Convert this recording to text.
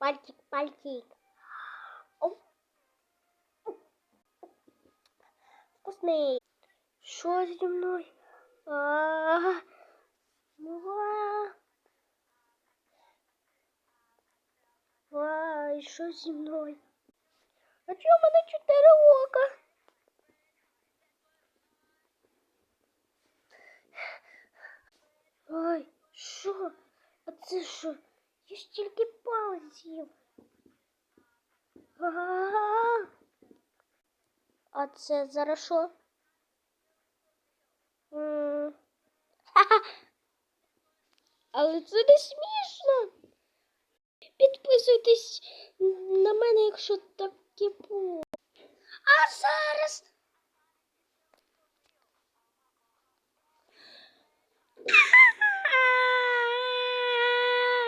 Пальчик, пальчик. Оу. Вкусний. Що зі мною? А, Ва. Вай, що зі мною? А чого в мене чотири ока? Ой, що? А це що? Я ж тільки палець з'їв. А-а-а. Це зараз що? Але це не смішно. Підписуйтесь на мене, якщо таке було. А зараз.